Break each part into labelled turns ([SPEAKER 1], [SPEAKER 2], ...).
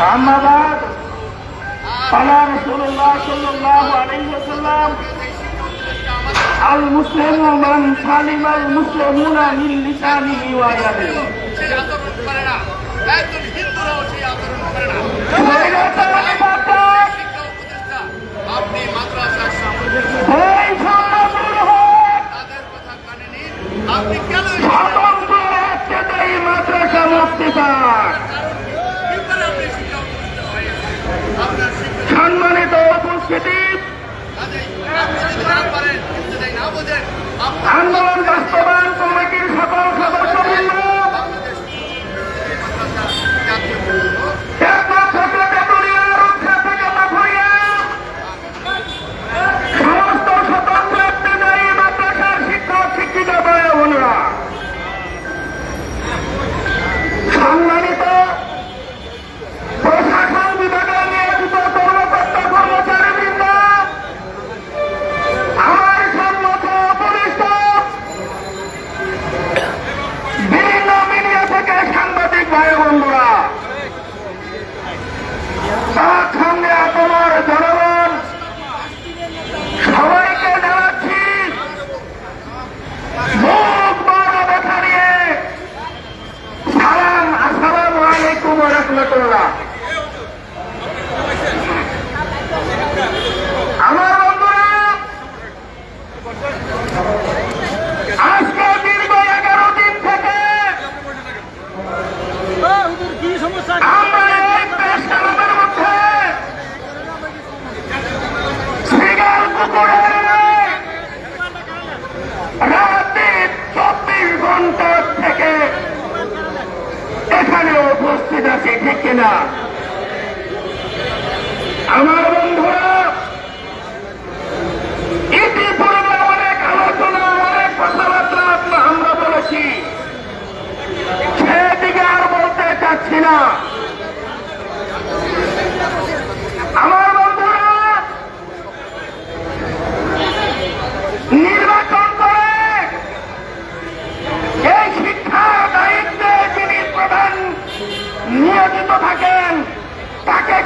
[SPEAKER 1] أما بعد قال رسول الله صلى الله عليه وسلم المسلم من سلم المسلمون من لسانه ويده
[SPEAKER 2] আপনি
[SPEAKER 1] মাদ্রাসা
[SPEAKER 2] না।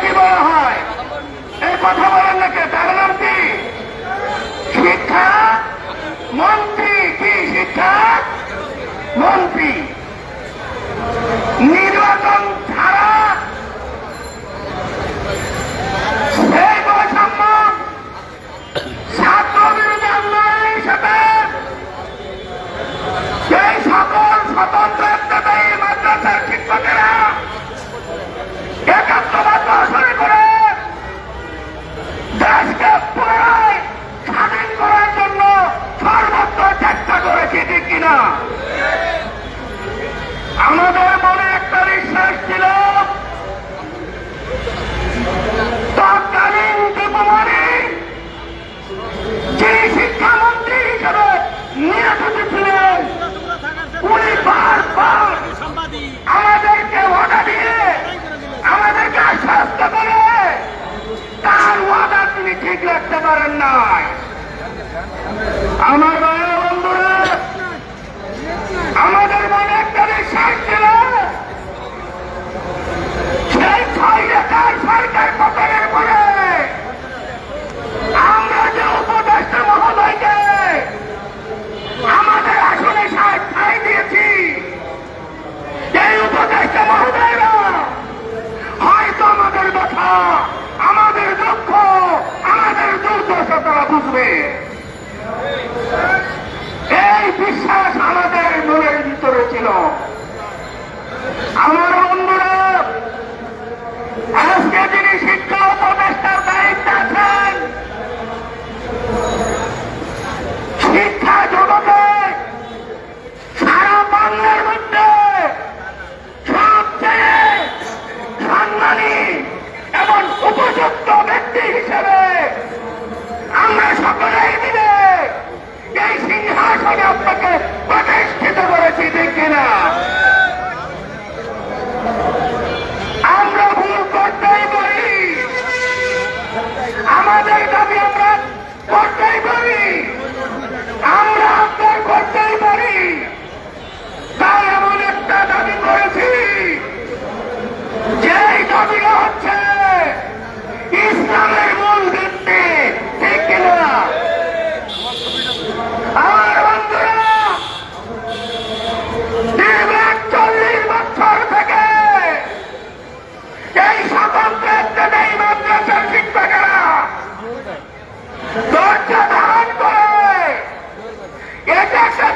[SPEAKER 1] কি বলা হয়। এই কথা বলেন নাকি তার নাম কি? শিক্ষা? মন্ত্রী কি শিক্ষা? মন্ত্রী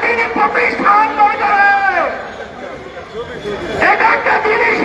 [SPEAKER 1] তিনি প্রতিষ্ঠান করে এটাকে তিনি